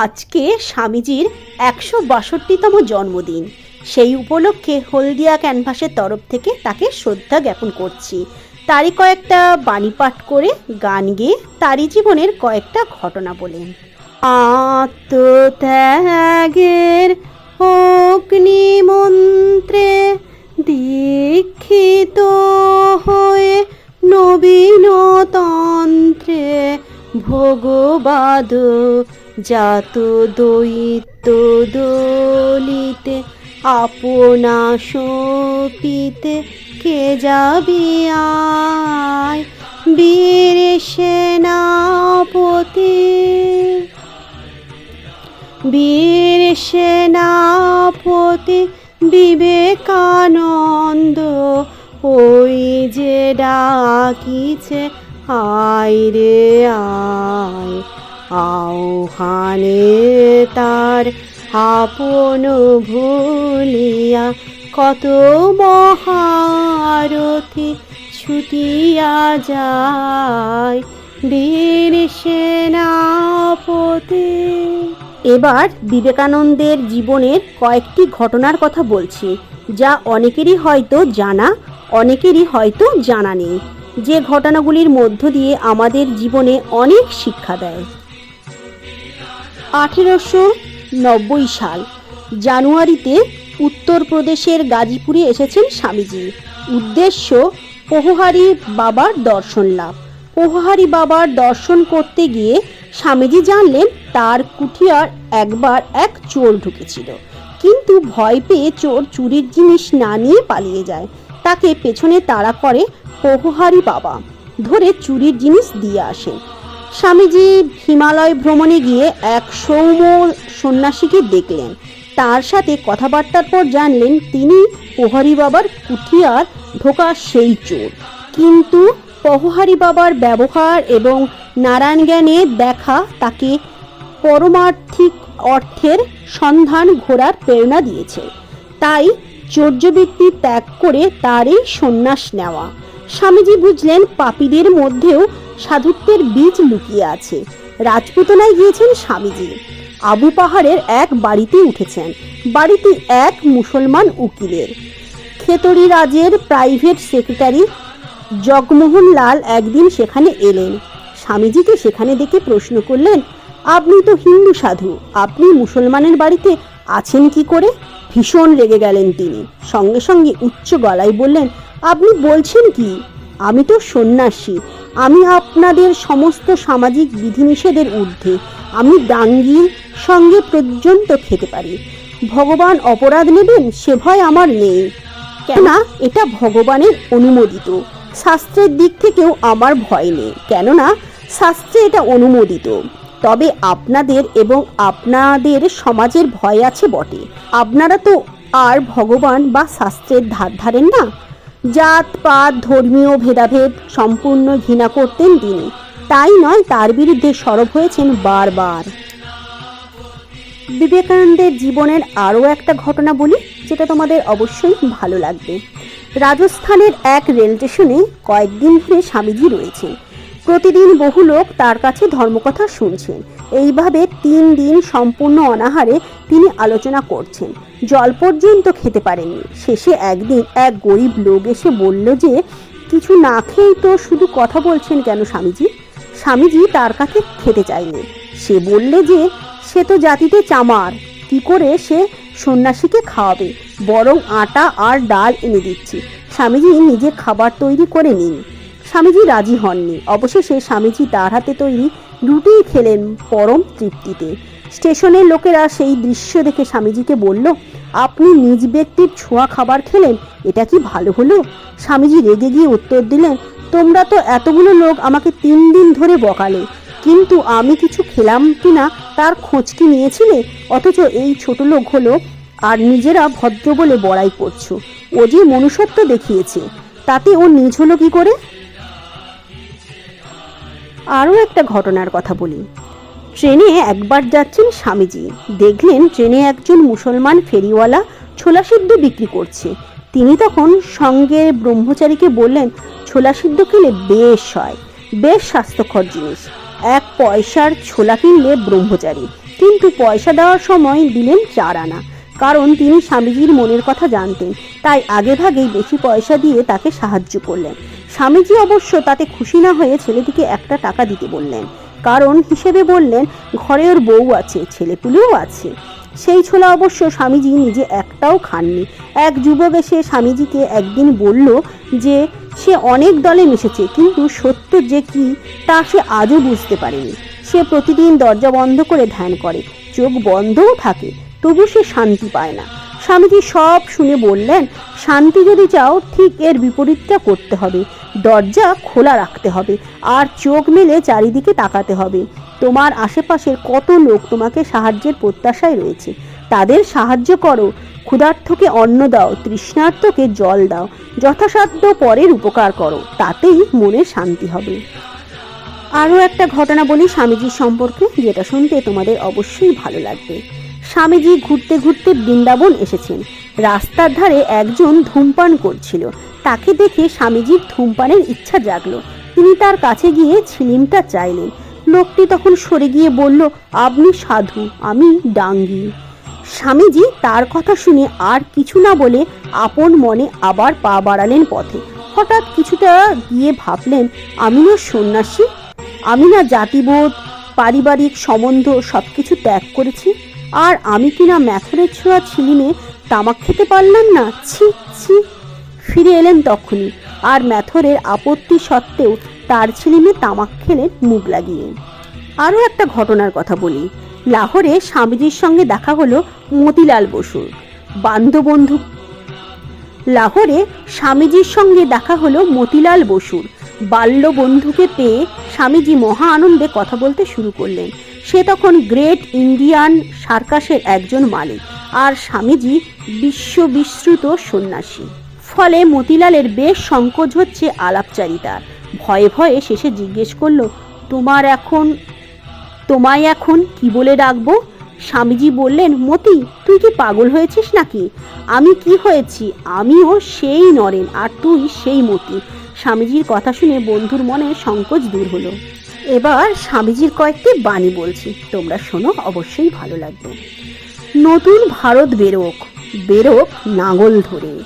আজকে স্বামীজির একশো বাষট্টিতম জন্মদিন। সেই উপলক্ষে হলদিয়া ক্যানভাসের তরফ থেকে তাকে শ্রদ্ধা জ্ঞাপন করছি। তারই কয়েকটা বাণী পাঠ করে গান গেয়ে তারই জীবনের কয়েকটা ঘটনা বলেন আত্মত্যাগের অগ্নিমন্ত্রে দীক্ষিত হয়ে নবীনতন্ত্রে ভোগবাদ জাত দৈত্য দলিতে, আপনা সপিতে, কে যাবি আয়? বীর সেনাপতি। বীর সেনাপতি বিবেকানন্দ, ওই যে ডাকিছে আয় রে আয় আহ্বানে তার আপন ভুলিয়া কত মহারথী ছুটিয়া যায়। বীর সেনাপতি। এবার বিবেকানন্দের জীবনের কয়েকটি ঘটনার কথা বলছি, যা অনেকেরই হয়তো জানা, অনেকেরই হয়তো জানা নেই। যে ঘটনাগুলির মধ্য দিয়ে আমাদের জীবনে অনেক শিক্ষা দেয়। আঠেরোশো নব্বই সাল। জানুয়ারিতে উত্তরপ্রদেশের গাজীপুরে এসেছেন স্বামীজি। উদ্দেশ্য পোহহারি বাবার দর্শন লাভ। পোহহারি বাবার দর্শন করতে গিয়ে স্বামীজি জানলেন, তার কুঠিয়ার একবার এক চোর ঢুকেছিল। কিন্তু ভয় পেয়ে চোর চুরির জিনিস না নিয়ে পালিয়ে যায়। তাকে পেছনে তাড়া করে পোহহারি বাবা। ধরে চুরির জিনিস দিয়ে আসেন। স্বামীজি হিমালয় ভ্রমণে গিয়ে এক সৌম সন্ন্যাসীকে দেখলেন। তার সাথে কথাবার্তার পর জানলেন তিনি প্রহরী বাবার কুঠিয়ার ঢোকা সেই চোর। কিন্তু প্রহরী বাবার ব্যবহার এবং নারায়ণ জ্ঞানে দেখা তাকে পরমার্থিক অর্থের সন্ধান ঘোরার প্রেরণা দিয়েছে। তাই চৌর্যবৃত্তি ত্যাগ করে তারই সন্ন্যাস নেওয়া। স্বামীজি বুঝলেন পাপীদের মধ্যেও সাধুত্বের বীজ লুকিয়ে আছে। রাজপুতনায় গিয়েছেন স্বামীজি। আবু পাহাড়ের এক বাড়িতে উঠেছেন। বাড়িতে এক মুসলমান উকিলের। খেতড়ি রাজের প্রাইভেট সেক্রেটারি জগমোহন লাল একদিন সেখানে এলেন। স্বামীজিকে সেখানে দেখে প্রশ্ন করলেন, আপনি তো হিন্দু সাধু, আপনি মুসলমানের বাড়িতে আছেন কি করে? ভীষণ রেগে গেলেন তিনি। সঙ্গে সঙ্গে উচ্চ গলায় বললেন, আপনি বলছেন কি? আমি তো সন্ন্যাসী। আমি আপনাদের সমস্ত সামাজিক বিধিনিষেধের ঊর্ধ্বে। আমি ডাঙ্গির সঙ্গে পর্যন্ত খেতে পারি। ভগবান অপরাধ নেবেন সে ভয় আমার নেই। কেননা এটা ভগবানের অনুমোদিত। শাস্ত্রের দিক থেকেও আমার ভয় নেই। কেননা শাস্ত্রে এটা অনুমোদিত। তবে আপনাদের এবং আপনাদের সমাজের ভয় আছে বটে। আপনারা তো আর ভগবান বা শাস্ত্রের ধার ধারেন না? জাত, পাত, ধর্মীয় ভেদাভেদ সম্পূর্ণ ঘৃণা করতেন তিনি। তাই নয়, তার বিরুদ্ধে সরব হয়েছেন বারবার। বিবেকানন্দের জীবনের আরও একটা ঘটনা বলি, যেটা তোমাদের অবশ্যই ভালো লাগবে। রাজস্থানের এক রেল স্টেশনে কয়েকদিন ধরে স্বামীজি রয়েছেন। প্রতিদিন বহু লোক তার কাছে ধর্মকথা শুনছেন। এইভাবে তিন দিন সম্পূর্ণ অনাহারে তিনি আলোচনা করছেন। জল পর্যন্ত খেতে পারেননি শেষে একদিন এক গরিব লোক এসে বলল যে, কিছু না খেয়েই তো শুধু কথা বলছেন কেন স্বামীজি? স্বামীজি তার কাছে খেতে চায়নি সে বললে যে, সে তো জাতিতে চামার। কি করে সে সন্ন্যাসীকে খাওয়াবে? বরং আটা আর ডাল এনে দিচ্ছি। স্বামীজি নিজে খাবার তৈরি করে নিন। স্বামীজি রাজি হননি। অবশেষে স্বামীজি তার হাতে তৈরি রুটিই খেলেন পরম তৃপ্তিতে। স্টেশনের লোকেরা সেই দৃশ্য দেখে স্বামীজিকে বলল, আপনি নিজ ব্যক্তির ছোঁয়া খাবার খেলেন, এটা কি ভালো হলো? স্বামীজি রেগে গিয়ে উত্তর দিলেন, তোমরা তো এতগুলো লোক আমাকে তিন দিন ধরে বকালে, কিন্তু আমি কিছু খেলাম কিনা তার খোঁজ কি নিয়েছিলে? অথচ এই ছোট লোক হলো আর নিজেরা ভদ্র বলে বড়াই করছ, ও যে মনুষ্যত্ব দেখিয়েছে, তাতে ও নিজ হলো কি করে? আরও একটা ঘটনার কথা বলি। ট্রেনে একবার যাচ্ছেন স্বামীজি। দেখলেন ট্রেনে একজন মুসলমান ফেরিওয়ালা ছোলা সিদ্ধ বিক্রি করছে। তিনি তখন সঙ্গে ব্রহ্মচারীকে বললেন, ছোলা সিদ্ধ খেলে বেশ হয়, বেশ স্বাস্থ্যকর জিনিস। এক পয়সার ছোলা কিনলে ব্রহ্মচারী। কিন্তু পয়সা দেওয়ার সময় দিলেন চার আনা। কারণ তিনি স্বামীজির মনের কথা জানতেন, তাই আগেভাগেই বেশি পয়সা দিয়ে তাকে সাহায্য করলেন। স্বামীজি অবশ্য তাতে খুশি না হয়ে ছেলেটিকে একটা টাকা দিতে বললেন। কারণ হিসেবে বললেন ঘরে ওর বউ আছে, ছেলেপুলেও আছে। সেই ছোলা অবশ্য স্বামীজি নিজে একটাও খাননি। এক যুবক এসে স্বামীজিকে একদিন বলল যে, সে অনেক দলে মিশেছে, কিন্তু সত্য যে কি, তা সে আজও বুঝতে পারেনি। সে প্রতিদিন দরজা বন্ধ করে ধ্যান করে। চোখ বন্ধও থাকে, তবু সে শান্তি পায় না। স্বামীজি সব শুনে বললেন, শান্তি যদি চাও, ঠিক এর বিপরীতটা করতে হবে। দরজা খোলা রাখতে হবে আর চোখ মেলে চারিদিকে তাকাতে হবে। তোমার আশেপাশের কত লোক তোমাকে সাহায্যের প্রত্যাশায় রয়েছে। তাদের সাহায্য করো। ক্ষুধার্থকে অন্ন দাও তৃষ্ণার্থকে জল দাও। যথাসাধ্য পরের উপকার করো। তাতেই মনে শান্তি হবে। আরও একটা ঘটনা বলি স্বামীজির সম্পর্কে, যেটা শুনতে তোমাদের অবশ্যই ভালো লাগবে। স্বামীজি ঘুরতে ঘুরতে বৃন্দাবন এসেছেন। রাস্তার ধারে একজন ধূমপান করছিল। তাকে দেখে স্বামীজির ধূমপানের ইচ্ছা জাগলো। তিনি তার কাছে গিয়ে ছিলিমটা চাইলেন। লোকটি তখন সরে গিয়ে বলল, আপনি সাধু, আমি ডাঙ্গি। স্বামীজি তার কথা শুনে আর কিছু না বলে আপন মনে আবার পা বাড়ালেন পথে। হঠাৎ কিছুটা গিয়ে ভাবলেন, আমি না সন্ন্যাসী? আমি না জাতিবোধ, পারিবারিক সম্বন্ধ সব কিছু ত্যাগ করেছি? আর আমি কিনা ম্যাথরের ছোঁয়া ছিলিমে তামাক খেতে পারলাম না? ছি ছি। ফিরে এলেন তখনই, আর ম্যাথরের আপত্তি সত্ত্বেও তার ছিলিমে তামাক খেলেন মুখ লাগিয়ে। আরও একটা ঘটনার কথা বলি। লাহোরে স্বামীজির সঙ্গে দেখা হলো মতিলাল বসুর বান্ধবন্ধু। লাহোরে স্বামীজির সঙ্গে দেখা হলো মতিলাল বসুর বাল্য বন্ধুকে পেয়ে স্বামীজি মহা আনন্দে কথা বলতে শুরু করলেন। সে তখন গ্রেট ইন্ডিয়ান সার্কাসের একজন মালিক আর স্বামীজি বিশ্ববিশ্রুত সন্ন্যাসী। ফলে মতিলালের বেশ সংকোচ হচ্ছে আলাপচারিতার। ভয়ে ভয়ে শেষে জিজ্ঞেস করল, তোমার এখন, তোমায় এখন কি বলে ডাকবো? স্বামীজি বললেন, মতি, তুই কি পাগল হয়েছিস নাকি? আমি কি হয়েছি? আমিও সেই নরেন আর তুই সেই মতি। স্বামীজির কথা শুনে বন্ধুর মনে সংকোচ দূর হলো। এবার স্বামীজির কয়েকটি বাণী বলছি। তোমরা শোনো, অবশ্যই ভালো লাগবে। নতুন ভারত বেরোক বেরোক নাঙল ধরে।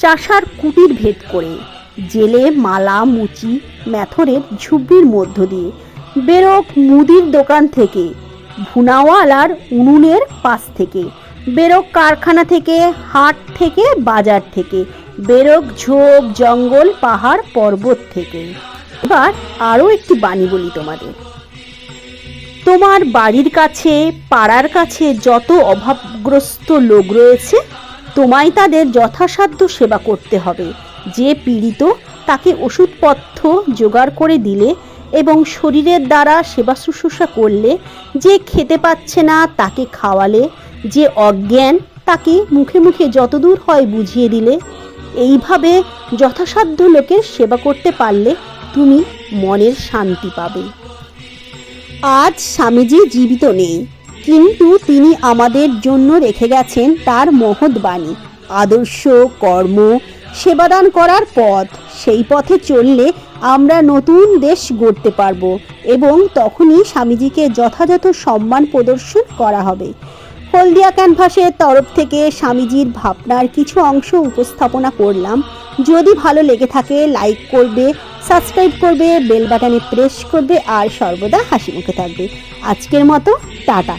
চাষার কুটির ভেদ করে, জেলে মালা মুচি, ম্যাথরের ঝুবড়ির মধ্য দিয়ে। বেরোক মুদির দোকান থেকে, ভুনাওয়ালার উনুনের পাশ থেকে। বেরোক কারখানা থেকে, হাট থেকে, বাজার থেকে। বেরোক ঝোপ, জঙ্গল, পাহাড়, পর্বত থেকে। এবার আরও একটি বাণী বলি তোমাদের। তোমার বাড়ির কাছে, পাড়ার কাছে যত অভাবগ্রস্ত লোক রয়েছে, তোমায় তাদের যথাসাধ্য সেবা করতে হবে। যে পীড়িত, তাকে ওষুধপথ্য জোগাড় করে দিলে এবং শরীরের দ্বারা সেবা শুশ্রূষা করলে, যে খেতে পাচ্ছে না তাকে খাওয়ালে, যে অজ্ঞান, তাকে মুখে মুখে যতদূর হয় বুঝিয়ে দিলে, এইভাবে যথাসাধ্য লোকের সেবা করতে পারলে তুমি মনের শান্তি পাবে। আজ স্বামীজি জীবিত নেই, কিন্তু তিনি আমাদের জন্য রেখে গেছেন তার মহৎ বাণী। আদর্শ, কর্ম, সেবাদান করার পথ, সেই পথে চললে আমরা নতুন দেশ গড়তে পারব এবং তখনই স্বামীজিকে যথাযথ সম্মান প্রদর্শন করা হবে। হলদিয়া ক্যানভাসের তরফ থেকে স্বামীজির ভাবনার কিছু অংশ উপস্থাপনা করলাম। যদি ভালো লেগে থাকে, লাইক করবে সাবস্ক্রাইব করবে বেল বাটনে প্রেস করবে আর সর্বদা হাসি মুখে থাকবে। আজকের মতো টাটা।